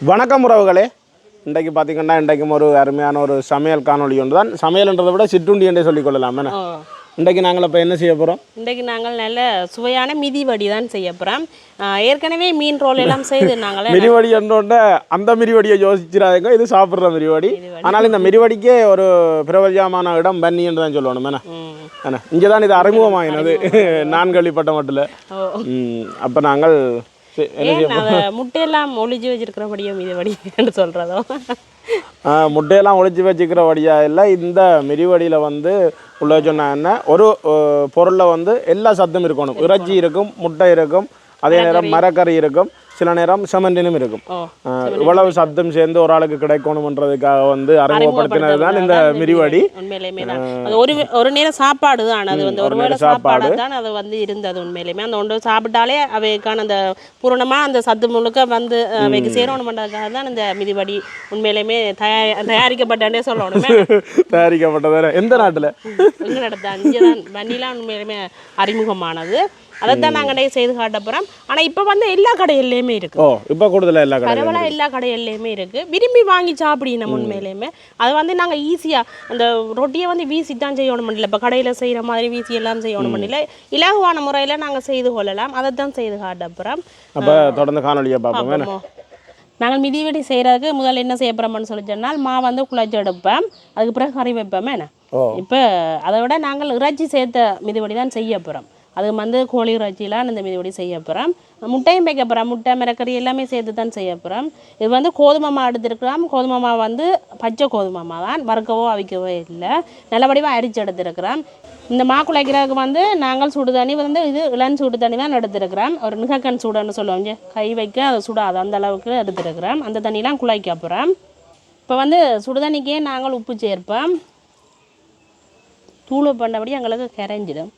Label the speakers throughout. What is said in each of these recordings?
Speaker 1: வணக்கம் உறவுகளே. இன்றைக்கு பார்த்தீங்கன்னா இன்றைக்கும் ஒரு அருமையான ஒரு சமையல் காணொளி ஒன்று தான் சமையல்ன்றதை விட சிற்றுண்டி என்றே சொல்லிக் கொள்ளலாம் என்ன? இன்றைக்கு நாங்கள் இப்போ என்ன செய்ய போகிறோம்
Speaker 2: இன்றைக்கு நாங்கள் நல்ல சுவையான மிதி வடி தான் செய்ய போகிறோம் ஏற்கனவே மீன் ரோல் எல்லாம் செய்து நாங்களே
Speaker 1: மிரிவடி என்றோட அந்த மிரிவடியை யோசிச்சிடாதீங்க. இது சாப்பிட்ற மிரிவடி ஆனால் இந்த மிரிவடிக்கே ஒரு பிரபலமான இடம் பன்னி என்று தான் சொல்லணும் என்ன? இங்கே தான் இது அறிமுகமாகினது நான் கேள்விப்பட்ட மட்டும் அப்போ நாங்கள்
Speaker 2: முட்டையெல்லாம் ஒளிஞ்சு வச்சிருக்கிறபடியே மிதி வடி என்று சொல்கிறதோ
Speaker 1: முட்டையெல்லாம் ஒளிச்சு வச்சுக்கிற வழியா இல்லை இந்த மிதிவடியில் வந்து உள்ள சொன்னா என்ன? ஒரு பொருளில் வந்து எல்லா சத்தும் இருக்கணும். இறைச்சி இருக்கும் முட்டை இருக்கும் அதே நேரம் மரக்கறி இருக்கும். சில நேரம் செமண்டினும் இருக்கும். இவ்வளவு சத்தம் சேர்ந்து ஒரு ஆளுக்கு கிடைக்கணுன்றதுக்காக வந்து அறிமுகப்படுத்தினது தான் இந்த
Speaker 2: அது ஒரு ஒரு நேரம் சாப்பாடு தான் அது வந்து. ஒரு வேளை சாப்பாடு. தான் அது வந்து இருந்தது உண்மையிலேயுமே அந்த ஒன்று சாப்பிட்டாலே அவைக்கான அந்த பூரணமாக அந்த சத்து முழுக்க வந்து அவைக்கு சேரணும் பண்ணுறதுக்காக தான் இந்த மிதிவடி உண்மையிலேயுமே தயார் தயாரிக்கப்பட்டே சொல்லணுமே.
Speaker 1: தயாரிக்கப்பட்டது எந்த நாட்டில்?
Speaker 2: எங்க நடத்த அங்கே தான் வண்டிலாம் உண்மையிலுமே அறிமுகமானது. அதைத்தான் நாங்கள் செய்து காட்ட போகிறோம் ஆனால் இப்போ வந்து எல்லா கடையிலையுமே இருக்கு.
Speaker 1: ஓ இப்போ கூடுதலாக எல்லா
Speaker 2: பரவலாக எல்லா கடையிலையுமே இருக்கு. விரும்பி வாங்கி சாப்பிடணும் உண்மையிலேயுமே. அது வந்து நாங்கள் ஈஸியாக அந்த ரொட்டியை வந்து வீசி தான் செய்யணும் இல்லை இப்போ கடையில் செய்கிற மாதிரி வீசி எல்லாம் செய்யணும் இல்லை இலகுவான முறையில் நாங்கள் செய்து கொள்ளலாம். அதை தான் செய்து காட்ட போகிறோம்
Speaker 1: அப்போ தொடர்ந்து காணொலியை பார்ப்போம்.
Speaker 2: நாங்கள் மிதிவெடி செய்கிறதுக்கு முதல்ல என்ன செய்ய போகிறோம்னு சொல்லி சொன்னால் மா வந்து குழச்சி எடுப்பேன் அதுக்கு பிறகு கறி வைப்போமே. என்ன? இப்போ அதை விட நாங்கள் இறைச்சி சேர்த்த மிதிவடி தான் செய்ய போகிறோம் அது வந்து கோழி இறைச்சிலாம் இந்த மீதிபடி செய்ய போகிறோம் முட்டையும் வைக்க போகிறோம் முட்டை மிரக்கறி எல்லாமே சேர்த்து தான் செய்ய போகிறோம் இது வந்து கோதுமை மாவு எடுத்துருக்கிறோம். கோதுமை மாவு வந்து பச்சை கோதுமை மாவு தான் வறுக்கவோ அவிக்கவோ இல்லை. நல்லபடியாக அரிச்சு எடுத்துருக்கிறோம். இந்த மா குழைக்கிறதுக்கு வந்து நாங்கள் சுடு தண்ணி வந்து இது இளம் சுடு தண்ணி தான் எடுத்துருக்கிறோம். ஒரு மிகக்கண் சூடுன்னு சொல்லுவோம். கை வைக்க அது சுடாது. அந்த அளவுக்கு எடுத்துருக்கிறோம். அந்த தண்ணிலாம் குழைக்க போகிறோம் இப்போ வந்து சுடுதண்ணிக்கே நாங்கள் உப்பு சேர்ப்போம். தூள் பண்ணபடி எங்களுக்கு கரைஞ்சிடும்.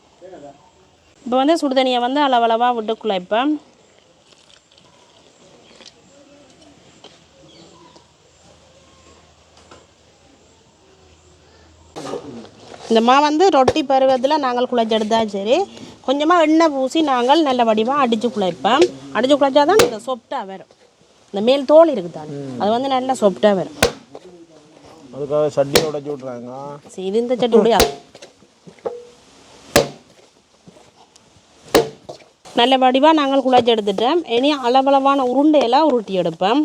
Speaker 2: இப்போ வந்து சுடுதண்ணியை வந்து அளவளவாக விட்டு குழைப்பேன் இந்த மா வந்து ரொட்டி பருவத்தில் நாங்கள் குழைச்செடுத்தா சரி. கொஞ்சமாக எண்ணெய் பூசி நாங்கள் நல்ல வடிவாக அடித்து குழைப்போம் அடித்து குழைச்சா தான் இந்த சொப்டாக வரும். இந்த மேல் தோல் இருக்குதானே. அது வந்து நல்லா சொப்டாக வரும்.
Speaker 1: அதுக்காக சட்டியை உடச்சி விட்றாங்க
Speaker 2: சரி இந்த சட்டி முடியாது நல்ல வடிவாக நாங்கள் குழச்சி எடுத்துட்டோம். இனி அளவளவான உருண்டையெல்லாம் உருட்டி எடுப்போம்.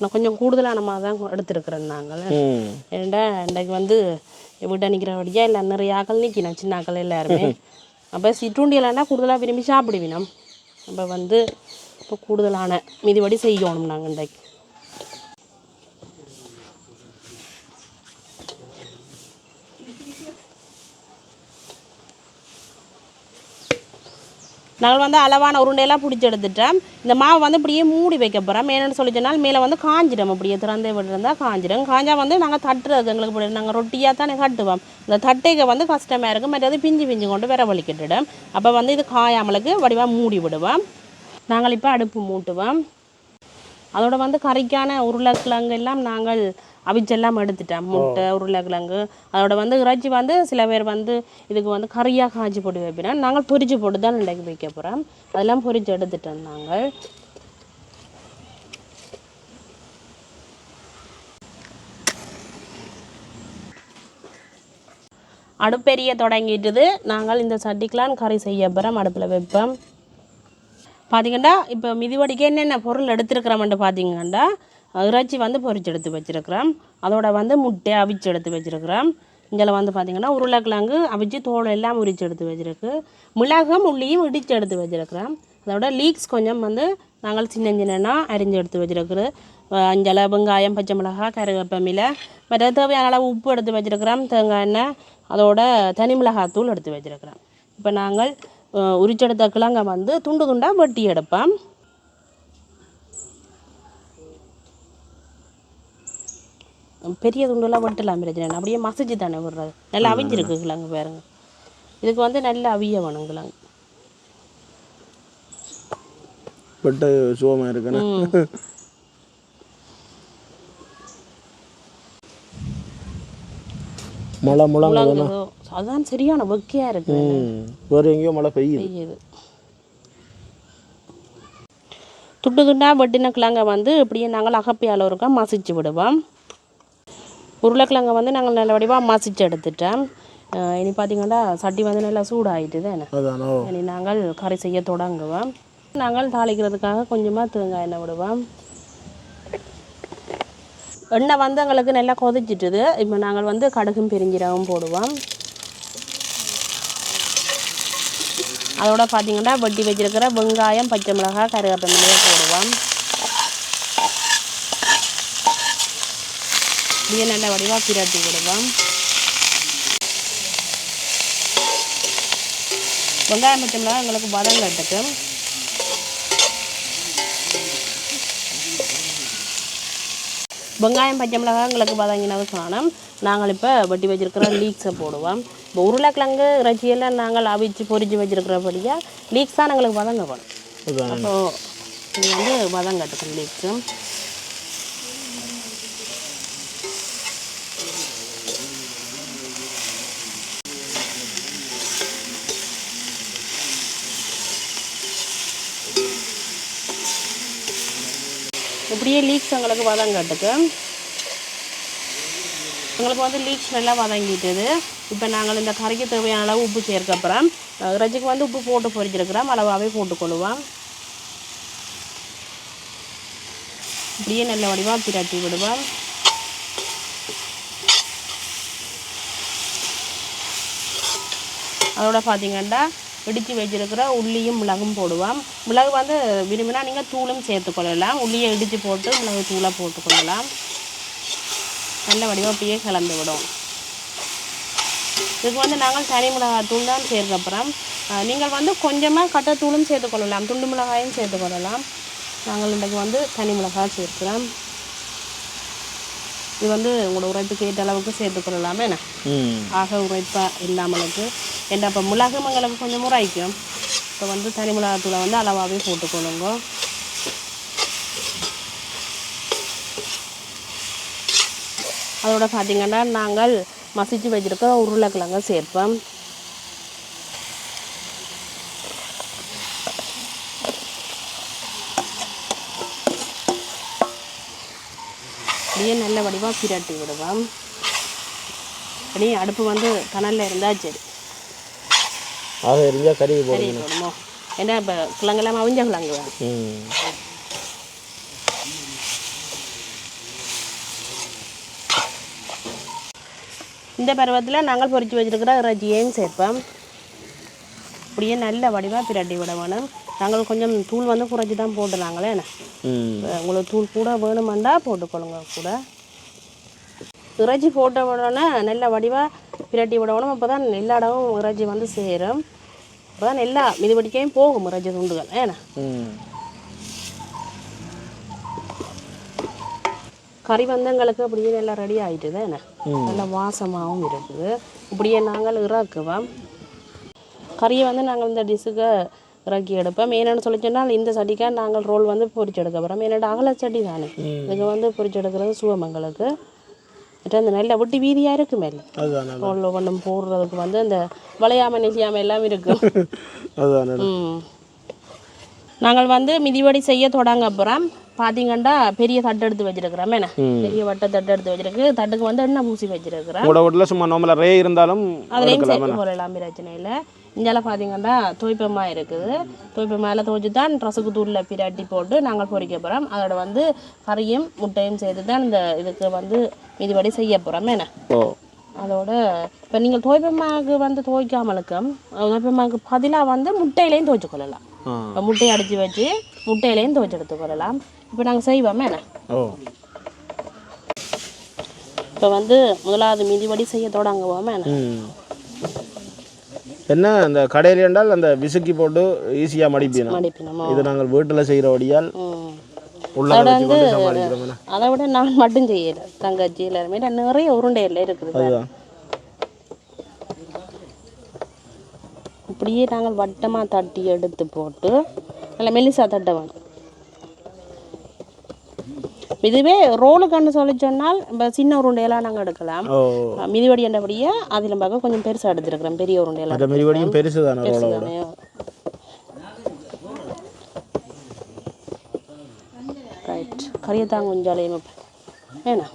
Speaker 2: நான் கொஞ்சம் கூடுதலான மாதிரி தான் எடுத்துருக்குறேன் நாங்கள்.
Speaker 1: ம்.
Speaker 2: ஏன்டா இன்றைக்கு வந்து வீட்டை நிற்கிறபடியா இல்லை நிறைய ஆக்கள் நிற்கணும் சின்ன ஆக்கள் எல்லாருமே. அப்போ சிற்றுண்டியலாண்டா கூடுதலாக விரும்பி சாப்பிடுவினோம். அப்போ வந்து இப்போ கூடுதலான மிதிபடி செய்யணும் நாங்கள் இன்றைக்கு. நாங்கள் வந்து அளவான உருண்டையெல்லாம் பிடிச்சி எடுத்துட்டோம். இந்த மாவு வந்து இப்படியே மூடி வைக்க போகிறோம் என்னென்னு சொல்லி சொன்னால் மேலே வந்து காஞ்சிடும். அப்படியே திறந்தே விட்டுருந்தால் காஞ்சிடும். காஞ்சா வந்து நாங்கள் தட்டுறது எங்களுக்கு பிடி நாங்கள் ரொட்டியாக தானே கட்டுவோம். இந்த தட்டைக்கு வந்து கஷ்டமாக இருக்கும். மற்றது பிஞ்சு பிஞ்சு கொண்டு விர வலிக்கிட்டுடும். அப்போ வந்து இது காயாமலுக்கு வடிவாக மூடி விடுவோம். நாங்கள் இப்போ அடுப்பு மூட்டுவோம். அதோட வந்து கறிக்கான உருளைக்கிழங்கு எல்லாம் நாங்கள் அவிச்செல்லாம் எடுத்துட்டோம் முட்டை உருளைக்கிழங்கு. அதோட வந்து இறைச்சி வந்து சில பேர் வந்து இதுக்கு வந்து கறியாக காய்ச்சி போட்டு வைப்பினா நாங்கள் பொரிச்சு போட்டு தான் இன்றைக்கு வைக்க போகிறோம் அதெல்லாம் பொரிச்சு எடுத்துட்டோம் நாங்கள். அடுப்பெரிய தொடங்கிட்டுது. நாங்கள் இந்த சட்டிக்கெலாம் கறி செய்ய போகிறோம் அடுப்பில் வைப்போம். பார்த்தீங்கன்னா இப்போ மிதிவடிக்கு என்னென்ன பொருள் எடுத்துருக்குறோம்ட்டு பார்த்தீங்கன்னா இறைச்சி வந்து பொரிச்சு எடுத்து வச்சுருக்கிறோம். அதோட வந்து முட்டை அவிச்சு எடுத்து வச்சுருக்கிறோம். இதில் வந்து பார்த்திங்கன்னா உருளைக்கிழங்கு அவிச்சு தோல் எல்லாம் உரிச்சு எடுத்து வச்சுருக்கு. மிளகும் உள்ளியும் இடித்து எடுத்து வச்சுருக்குறோம். அதோட லீக்ஸ் கொஞ்சம் வந்து நாங்கள் சின்ன சின்னனா அரிஞ்சு எடுத்து வச்சுருக்குறோம் அஞ்சலை வெங்காயம் பச்சை மிளகாய் கருவேப்பமில மற்ற தேவையான அளவு உப்பு எடுத்து வச்சுருக்கிறோம். தேங்காய் எண்ணெய் அதோட தனி மிளகாத்தூள் எடுத்து வச்சுருக்கிறோம். இப்போ நாங்கள் உரிச்செடுத்த கிழங்க வந்து துண்டு துண்டாக வெட்டி எடுப்போம். பெரிய துண்டுலாம் வெட்டலாம் பிரச்சனை. அப்படியே மசிச்சு தானே விடுறது. நல்லா அவிஞ்சிருக்கு கிழங்கு பாருங்க. இதுக்கு வந்து நல்லா அவிய வேணும் கிழங்கு
Speaker 1: பட்டு சுகமாக இருக்குன்னு.
Speaker 2: ம்.
Speaker 1: மழை முழங்க
Speaker 2: முழங்குதோ அதுதான் சரியான வெக்கையாக இருக்கு.
Speaker 1: வேறு எங்கேயோ மழை பெய்யுது.
Speaker 2: துண்டு துண்டாக வெட்டின கிழங்க வந்து இப்படியே நாங்கள் அகப்பியால் ஒருக்கா மசிச்சு விடுவோம். உருளைக்கிழங்க வந்து நாங்கள் நல்ல வடிவாக மசிச்சு எடுத்துட்டோம். அஹ் இனி பார்த்தீங்கன்னா சட்டி வந்து நல்லா சூடாயிட்டுது என்ன
Speaker 1: அதானோ?
Speaker 2: இனி நாங்கள் கறி செய்ய தொடங்குவோம். நாங்கள் தாளிக்கிறதுக்காக கொஞ்சமாக தேங்காய் எண்ணெய் விடுவோம். எண்ணெய் வந்து எங்களுக்கு நல்லா கொதிச்சிட்டுது. இப்போ நாங்கள் வந்து கடுகும் பெருஞ்சீரகம் போடுவோம். அதோட பார்த்தீங்கன்னா வெட்டி வச்சிருக்கிற வெங்காயம் பச்சை மிளகாய் கருவேப்பிலையே போடுவோம். இப்படியே நல்ல வடிவாக பிரட்டி விடுவோம் வெங்காயம் மிளகாய் எங்களுக்கு வதங்க கட்டுக்கும் வெங்காயம் பச்சை மிளகாய் எங்களுக்கு வதங்கினது காணும் நாங்கள் இப்போ வெட்டி வச்சிருக்கிற லீக்ஸை போடுவோம். இப்போ உருளைக்கிழங்கு இறைச்சியெல்லாம் நாங்கள் அவிச்சு பொரிச்சு வச்சிருக்கிறபடியாக லீக்ஸ் தான் எங்களுக்கு வதங்க வேணும்.
Speaker 1: அதான்
Speaker 2: அப்போ இது வந்து வதங்கட்டுக்கும் லீக்ஸு இப்படியே லீக்ஸ் எங்களுக்கு வதங்கட்டுக்கு. எங்களுக்கு வந்து லீக்ஸ் நல்லா வதங்கிட்டது. இப்போ நாங்கள் இந்த கறிக்கு தேவையான அளவு உப்பு சேர்க்க அப்புறம் ரஜிக்கு இறைச்சிக்கு வந்து உப்பு போட்டு பொரிச்சிருக்கிறோம் அளவாகவே போட்டுக்கொள்ளுவோம். இப்படியே நல்ல வடிவாக திரட்டி விடுவோம். அதோட பார்த்தீங்கன்னா இடித்து வச்சிருக்கிற உள்ளியும் மிளகும் போடுவோம். மிளகு வந்து விரும்பினா நீங்கள் தூளும் சேர்த்துக்கொள்ளலாம் உள்ளியை இடித்து போட்டு மிளகு தூளை போட்டுக்கொள்ளலாம் நல்ல வடிவம் அப்படியே கலந்து விடும். இதுக்கு வந்து நாங்கள் தனி மிளகாய் தூள் தான் சேர்க்க அப்புறம் நீங்கள் வந்து கொஞ்சமாக கட்டத்தூளும் சேர்த்துக்கொள்ளலாம் துண்டு மிளகாயும் சேர்த்துக்கொள்ளலாம் நாங்கள் இன்றைக்கு வந்து தனி மிளகாய் சேர்க்கிறோம். இது வந்து உங்களோட உரைப்புக்கு ஏற்ற அளவுக்கு சேர்த்துக்கொள்ளலாமே என்ன? ஆக உரைப்பாக இல்லாமலுக்கு. என்ன இப்போ மிளகு எங்களுக்கு கொஞ்சம் உரைக்கும் இப்போ வந்து தனி மிளகாத்தூளை வந்து அளவாகவே போட்டுக்கொள்ளுங்க. அதோட பார்த்தீங்கன்னா நாங்கள் மசிச்சு வச்சிருக்க உருளைக்கிழங்க சேர்ப்போம். அப்படியே நல்ல வடிவாக பிரட்டி விடுவோம். அப்படியே அடுப்பு வந்து கனலில் இருந்தால் சரி.
Speaker 1: ஆக இருந்தால் கறி
Speaker 2: போடுமோ ஏன்னா இப்போ கிழங்கெல்லாம் அவிஞ்ச கிழங்கு வேணும் இந்த பருவத்தில் நாங்கள் பொரிச்சு வச்சிருக்கிற இறைச்சியையும் சேர்ப்போம். அப்படியே நல்ல வடிவாக பிரட்டி விட வேணும் நாங்கள் கொஞ்சம் தூள் வந்து குறைச்சி தான் போட்டுனாங்களே உங்களுக்கு தூள் கூட வேணுமெண்டா போட்டுக்கொள்ளுங்க கூட. இறைச்சி போட்ட உடனே நல்ல வடிவாக பிரட்டி விடணும். அப்போ தான் எல்லா இடமும் இறைச்சி வந்து சேரும். அப்போ தான் எல்லா மிதிவடிக்கையும் போகும் இறைச்சி துண்டுகள். ஏன்னா? கறி வந்து எங்களுக்கு அப்படியே நல்லா ரெடி ஆகிட்டுது என்ன? நல்ல வாசமாகவும் இருக்குது. இப்படியே நாங்கள் இறக்குவோம். கறியை வந்து நாங்கள் இந்த டிஷ்ஷுக்கு இறக்கி எடுப்போம். என்னென்னு சொல்லி சொன்னால் இந்த சட்டிக்காக நாங்கள் ரோல் வந்து பொரிச்சு எடுக்க போகிறோம் என்னோட அகல சட்டி தானே. இதுக்கு வந்து பொரிச்சு எடுக்கிறது சுவமங்களுக்கு அந்த நல்ல விட்டு வீதியாக இருக்கும் ரோலில் ஒன்றும் போடுறதுக்கு வந்து இந்த வளையாமல் நெசியாமல் எல்லாம் இருக்கும். நாங்கள் வந்து மிதிவடி செய்ய தொடங்க அப்புறம் பார்த்தீங்கன்னா பெரிய தட்டு எடுத்து வச்சிருக்கிறோம். என்ன? பெரிய வட்ட தட்டு எடுத்து வச்சிருக்கு. தட்டுக்கு வந்து எண்ணெய் பூசி வச்சிருக்கிறோம்.
Speaker 1: சும்மா நார்மலாக ரே இருந்தாலும்
Speaker 2: அதுலேயும் சேர்த்து போடலாம் பிரச்சனை இல்லை. இங்கெல்லாம் பார்த்தீங்கன்னா தோய்ப்பமா இருக்குது. தோய்ப்பமாவில் துவைச்சி தான் ரசக்கு தூளில் பிரட்டி போட்டு நாங்கள் பொரிக்க போகிறோம் அதோட வந்து கறியும் முட்டையும் சேர்த்து தான் இந்த இதுக்கு வந்து மிதிவடி செய்ய போகிறோம் என்ன? அதோட இப்போ நீங்கள் தோய்ப்பமாவுக்கு வந்து துவைக்காமலுக்கும் தோய்ப்பமாவுக்கு பதிலாக வந்து முட்டையிலையும் துவைச்சு கொள்ளலாம். இப்போ முட்டையை அடித்து வச்சு முட்டையிலையும் துவைச்சு எடுத்துக்கொள்ளலாம் இப்போ நாங்கள் செய்வோமே. என்ன? இப்போ வந்து முதலாவது மிதிவடி செய்ய தொடங்குவோமே. என்ன?
Speaker 1: என்ன அந்த கடையில் என்றால் அந்த விசுக்கி போட்டு ஈஸியாக மடிப்பினோம். இது நாங்கள் வீட்டில் செய்கிறபடியால்?
Speaker 2: அதை விட நான் மட்டும் செய்யலை தங்கச்சி எல்லாருமே. நிறைய உருண்டையில் இருக்குது இப்படியே நாங்கள் வட்டமாக தட்டி எடுத்து போட்டு நல்ல மெல்லிசா தட்ட வேணும். இதுவே ரோலுக்குன்னு சொல்லி சொன்னால் இப்போ சின்ன உருண்டையெல்லாம் நாங்கள் எடுக்கலாம். மிதிவடி என்றபடியே அதில் பார்க்க கொஞ்சம் பெருசாக எடுத்துருக்குறோம். பெரிய உருண்டையெல்லாம்
Speaker 1: மிதிவடியும் பெருசு தானே.
Speaker 2: ரைட் கறியத்தான் கொஞ்சாலையும் ஏண்ணா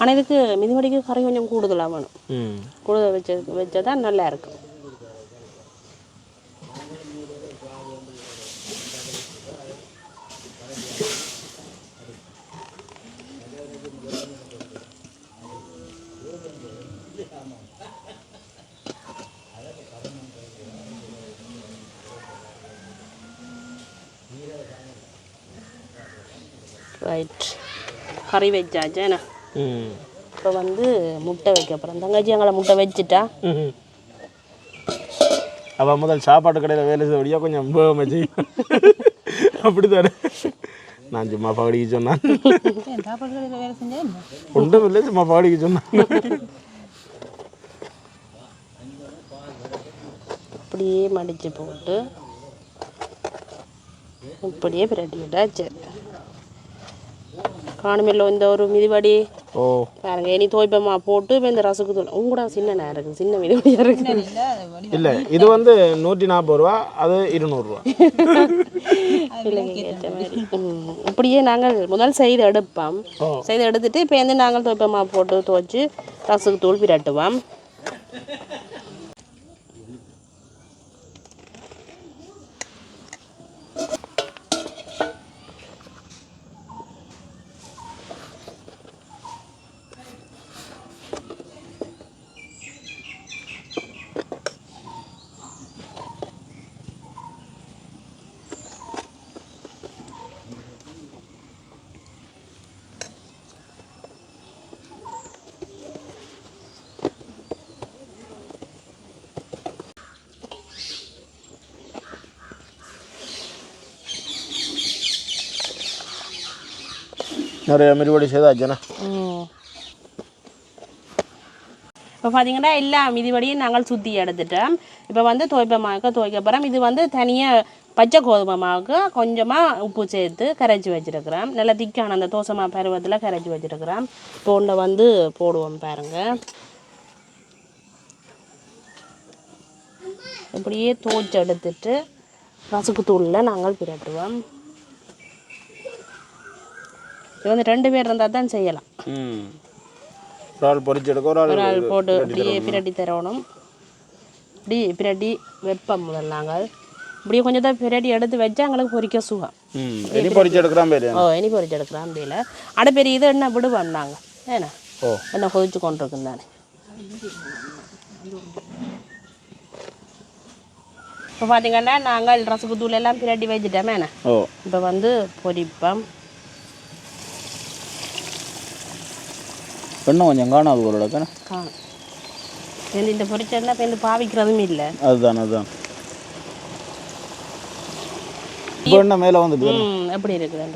Speaker 2: ஆனால் இதுக்கு மிதிவடிக்கு கறி கொஞ்சம் கூடுதலாக வேணும். கூடுதல் வச்ச வச்சா தான் நல்லா இருக்கும். ரைட் கறி வச்சாச்சு என்ன?
Speaker 1: ம்.
Speaker 2: இப்போ வந்து முட்டை வைக்க போகிறோம் தங்கச்சி எங்களை முட்டை வச்சுட்டா.
Speaker 1: ம்ஹும். அவ முதல் சாப்பாட்டு கடையில் வேலை செய்ய கொஞ்சம் வேகமாக செய்யும் அப்படித்தானே? நான் சும்மா பகடிக்கு சொன்னான். ஒன்றும் இல்லை சும்மா பகடிக்கு சொன்னான்.
Speaker 2: அப்படியே மடித்து போட்டு இப்படியே பிரட்டி விட்டாச்சு. காணுமில்ல இந்த ஒரு மிதிவடி.
Speaker 1: ஓ.
Speaker 2: பாருங்க இனி தோய்ப்பமா போட்டு இப்போ இந்த ரசக்கு தூள். உங்களோட சின்ன நேரம் இருக்குது சின்ன மிதிவடியாக இருக்குது
Speaker 1: இல்லை இது வந்து நூற்றி நாற்பது ரூபா அது இருநூறுவா
Speaker 2: பிள்ளைங்க ஏற்ற மாதிரி. இப்படியே நாங்கள் முதல் செய்து எடுப்போம். செய்து எடுத்துட்டு இப்போ வந்து நாங்கள் தோய்ப்பமா போட்டு துவைச்சு ரசக்கு தூள் பிரட்டுவோம்
Speaker 1: நிறைய மிதிவடி செய்தாச்சுண்ணா.
Speaker 2: இப்போ பார்த்தீங்கன்னா எல்லா மிதிவடியும் நாங்கள் சுற்றி எடுத்துட்டோம். இப்போ வந்து துவைப்பமாக்க துவைக்க போகிறோம் இது வந்து தனியாக பச்சை கோதுமை மாவுக்கு கொஞ்சமாக உப்பு சேர்த்து கரைச்சி வச்சுருக்கிறோம். நல்லா திக்கான அந்த தோசை மாவு பருவத்தில் கரைச்சி வச்சுருக்கிறோம். பூண்டை வந்து போடுவோம் பாருங்க. இப்படியே துவைச்சு எடுத்துட்டு ரசுக்கு தூளில் நாங்கள் பிரட்டுவோம். இது வந்து ரெண்டு பேர் இருந்தால் தான் செய்யலாம்.
Speaker 1: ஒரு ஆள் பொரிச்சு எடுக்க ஒரு ஆள்
Speaker 2: போட்டு அப்படியே பிரட்டி தரணும். இப்படி பிரட்டி வெப்பம் முதல் நாங்கள். இப்படியே கொஞ்சம் தான் பிரட்டி எடுத்து வச்சா எங்களுக்கு பொரிக்க சுகம்.
Speaker 1: இனி பொரிச்சு எடுக்கிறான் பேர்.
Speaker 2: ஓ இனி பொரிச்சு எடுக்கலாம் அப்படியில் அடை பெரிய இது என்ன விடுவோம் நாங்கள்? ஏன்னா
Speaker 1: ஓ.
Speaker 2: என்ன கொதிச்சு கொண்டிருக்கும் தானே. இப்போ பார்த்தீங்கன்னா நாங்கள் ரசகு தூள் எல்லாம் பிரட்டி வச்சுட்டோமே இப்போ வந்து பொரிப்போம்
Speaker 1: பெண்ணும் கொஞ்சம் காணாது ஒரு இடக்கண்ணே
Speaker 2: காணும். இந்த பொரிச்சதுனா இப்போ இந்த பாவிக்கிறதும் இல்லை.
Speaker 1: அதுதான் அதுதான். இப்போ என்ன மேலே வந்துட்டு
Speaker 2: எப்படி இருக்குது?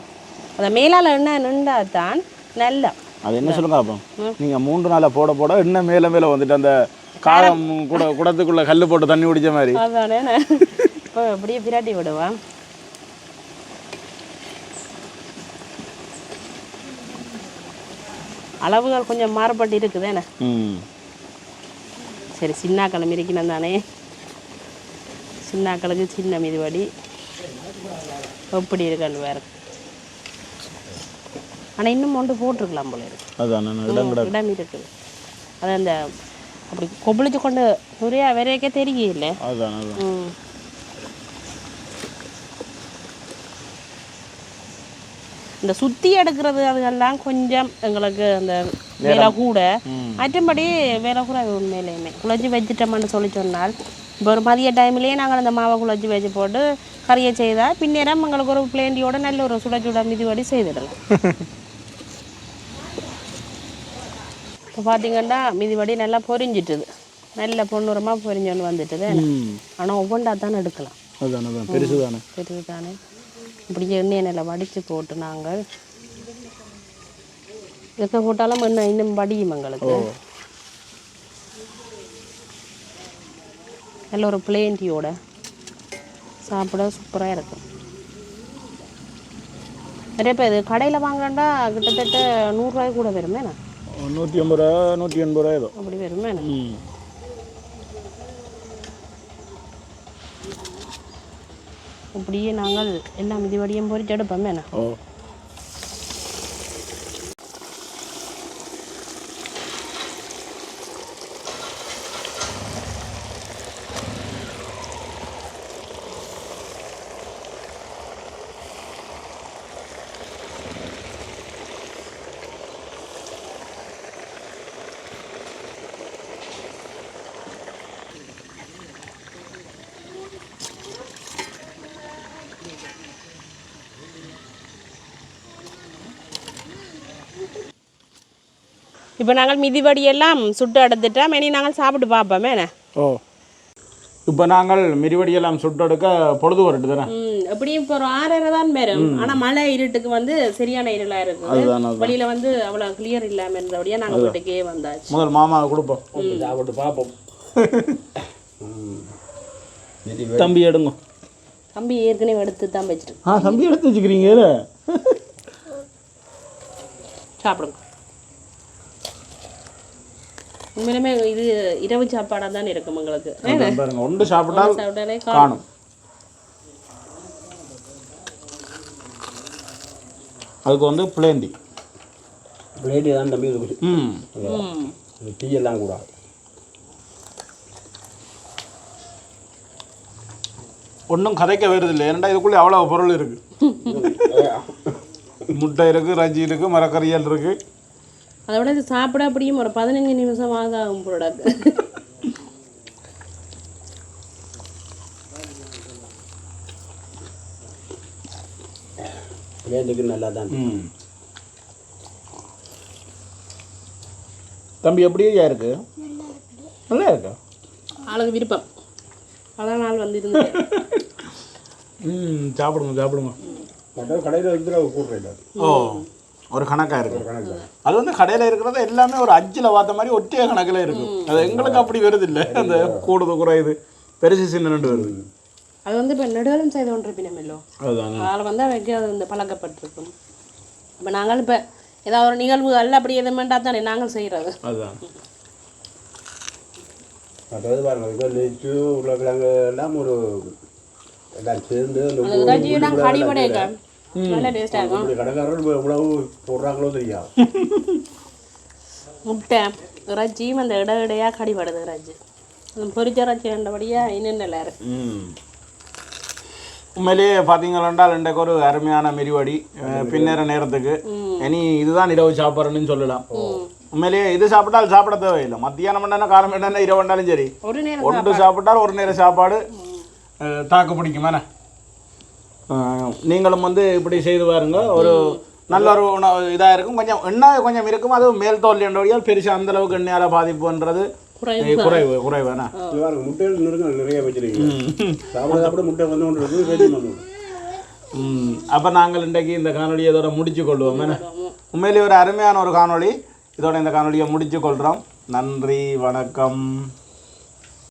Speaker 2: அந்த மேலால் எண்ணெய் நின்றா தான் நல்லா.
Speaker 1: அது என்ன சொல்லுங்க அப்போ? நீங்க மூன்று நாளா போட போட இன்னும் மேல மேல வந்துட்டு அந்த காரம் கூட குடத்துக்குள்ள கல்லு போட்டு தண்ணி குடிச்ச மாதிரி?
Speaker 2: அதானே. இப்போ அப்படியே பிராட்டி விடுவான் அளவுகள் கொஞ்சம் மாறுபட்டு இருக்குதேண்ணே
Speaker 1: ம்.
Speaker 2: சரி சின்னாக்களும் இருக்கணும் தானே. சின்னாக்களுக்கு சின்ன மிதிவடி. எப்படி இருக்குன்னு வேறு. ஆனால் இன்னும் ஒன்று போட்டிருக்கலாம் போல இருக்கு.
Speaker 1: இடம்
Speaker 2: இருக்குது. அது அந்த அப்படி கொப்பளிச்சு கொண்டு நிறையா வரையக்கே தெரியல
Speaker 1: அதான் அதான்
Speaker 2: ம் இந்த சுத்தி எடுக்கிறது அதெல்லாம் கொஞ்சம் எங்களுக்கு அந்த விலை கூட. மற்றபடி விலை கூட உண்மையிலேயுமே. குழஞ்சி வச்சுட்டோம்னு சொல்லி சொன்னால் இப்போ ஒரு மதிய டைம்லேயே நாங்கள் அந்த மாவை குழஞ்சி வச்சு போட்டு கறியை செய்தால் பின்னேரம் எங்களுக்கு ஒரு பிளேண்டியோட நல்ல ஒரு சுட சுட மிதிவடி செய்திடலாம். இப்போ பார்த்தீங்கன்னா மிதிவடி நல்லா பொரிஞ்சிட்டுது. நல்ல பொண்ணுரமாக பொரிஞ்சோன்னு வந்துட்டுது. ஆனால் ஒவ்வொன்றா தான் எடுக்கலாம்.
Speaker 1: அதான் பெருசு தானே
Speaker 2: பெரிய தானே இப்படியே எண்ணெயை நல்லா வடித்து போட்டு நாங்கள் எக்க போட்டாலும் எண்ணெய் இன்னும் வடியும் எங்களுக்கு. நல்ல ஒரு பிளேண்டியோட சாப்பிட சூப்பராக இருக்கும். நிறைய பேர் இது கடையில் வாங்கினா கிட்டத்தட்ட நூறுரூவாய்க்கு கூட வருமே
Speaker 1: நூற்றி ஐம்பது ரூபா நூற்றி எண்பது ரூபா ஏதோ.
Speaker 2: அப்படி வருமே இப்படியே நாங்கள் எல்லாம் மிதிவடியும் பொறிச்சு எடுப்போமே
Speaker 1: ஓ.
Speaker 2: இப்போ நாங்கள் மிதிவடியெல்லாம் சுட்டு எடுத்துட்டோம் இனி நாங்கள் சாப்பிட்டு பார்ப்போமே. என்ன?
Speaker 1: ஓ. இப்போ நாங்கள் மிரிவடியெல்லாம் சுட்டெடுக்க பொழுது வரட்டு தானே
Speaker 2: ம் எப்படியும் இப்போ ஒரு ஆறரை தான் வரும் ஆனால் மழை இருட்டுக்கு வந்து சரியான இருளாக
Speaker 1: அதுதான்.
Speaker 2: வெளியில் வந்து அவ்வளோ கிளியர் இல்லாமல் இருந்தபடியே நாங்கள் வீட்டுக்கே வந்தாச்சு.
Speaker 1: முதல் மாமாவை கொடுப்போம்.
Speaker 3: சாப்பிட்டு பார்ப்போம்.
Speaker 1: தம்பி எடுங்க.
Speaker 2: தம்பி ஏற்கனவே எடுத்து தான் வச்சுட்டு
Speaker 1: ஆ தம்பி எடுத்து வச்சுக்கிறீங்க
Speaker 2: சாப்பிடுங்க. உண்மையிலுமே இது இரவு சாப்பாடாக தான் இருக்கும்
Speaker 1: பாருங்க ஒன்று சாப்பிட்டால்
Speaker 2: சாப்பிட்டாலே
Speaker 1: காணும். அதுக்கு வந்து பிளேண்டி.
Speaker 3: பிளேட்டு தான் தம்பி இருக்குது
Speaker 1: ம்.
Speaker 3: டீ எல்லாம் கூடாது
Speaker 1: ஒன்றும் கதைக்க வருது இல்லை ஏன்னா இதுக்குள்ளே அவ்வளோ பொருள் இருக்கு. முட்டை இருக்கு ரஜ்ஜி இருக்கு மரக்கறியல் இருக்கு.
Speaker 2: அதை விட இது சாப்பிட அப்படியும் ஒரு பதினஞ்சு நிமிஷம் ஆகும் ப்ராடக்ட்
Speaker 3: பிளேட்டுக்கு நல்லா தான்
Speaker 1: தம்பி எப்படியா இருக்கு? நல்லா இருக்கா?
Speaker 2: ஆளுக்கு விருப்பம். அதான் நாள் வந்து இருந்தேன்
Speaker 1: ம் சாப்பிடுங்க சாப்பிடுங்க.
Speaker 3: மற்ற கடையில் இருக்கிற கூட்டுறேன்
Speaker 1: ஓ. ஒரு கணக்காக இருக்கு. அது வந்து கடையில் இருக்கிறது எல்லாமே ஒரு அஞ்சில் பார்த்த மாதிரி ஒற்றைய கணக்கில் இருக்கும். அது எங்களுக்கு அப்படி வருது இல்லை. அந்த கூடுது குறையுது பெருசு சின்ன ரெண்டு வருது.
Speaker 2: அது வந்து இப்போ நெடுவலும் செய்த ஒன்று பின்னமில்லோ அதில் வந்து வைக்க அது இந்த பழக்கப்பட்டிருக்கும். இப்போ நாங்கள் இப்போ ஏதாவது ஒரு நிகழ்வுகள் அப்படி எதுவுமெண்டா தானே நாங்கள் செய்கிறது
Speaker 1: அதுதான்.
Speaker 3: மற்றது பாருங்க இப்போ நெச்சு உருளைக்கிழங்கு எல்லாம் ஒரு எல்லாம் சேர்ந்து
Speaker 2: நல்ல டேஸ்டாக இருக்கும்.
Speaker 3: கடைக்காரர்கள் இவ்வளவு போடுறாங்களோ தெரியாது.
Speaker 2: முட்டை இறைச்சியும் அந்த இட இடையாக கடிபடுது இறைச்சி. பொரிச்ச இறைச்சி கண்டபடியாக இன்னும் நல்லா இருக்கு.
Speaker 1: ம். உண்மையிலேயே பார்த்தீங்கன்னா இன்றைக்கு ஒரு அருமையான மெரிவடி பின்னேற நேரத்துக்கு. இனி இதுதான் இரவு சாப்பாடுன்னு சொல்லலாம். உண்மையிலேயே இது சாப்பிட்டால் சாப்பிட தேவையில்லை. மத்தியானம் என்ன காலம் என்ன இரவு வேண்டாலும் சரி. ஒன்று சாப்பிட்டால் ஒரு நேரம் சாப்பாடு தாக்கு பிடிக்கும். நீங்களும் வந்து இப்படி செய்து பாருங்க. ஒரு நல்ல ஒரு உணவு இதாக இருக்கும். கொஞ்சம் எண்ணெய் கொஞ்சம் இருக்கும். அது மேல் தோல் என்றபடியால் பெருசாக அந்த அளவுக்கு எண்ணெயால் பாதிப்புன்றது.
Speaker 2: குறைவு.
Speaker 1: அஹ், குறைவு குறைவு என்ன
Speaker 3: இது பாருங்க முட்டைகள் நெருங்க நிறைய வச்சிருக்கீங்க. சாப்பிட சாப்பிட முட்டை வந்து
Speaker 1: ம். அப்போ நாங்கள் இன்றைக்கு இந்த காணொலியை இதோட முடிச்சு கொள்வோம். என்ன? உண்மையிலேயே ஒரு அருமையான ஒரு காணொளி. இதோட இந்த காணொலியை முடிச்சு கொள்கிறோம் நன்றி வணக்கம்.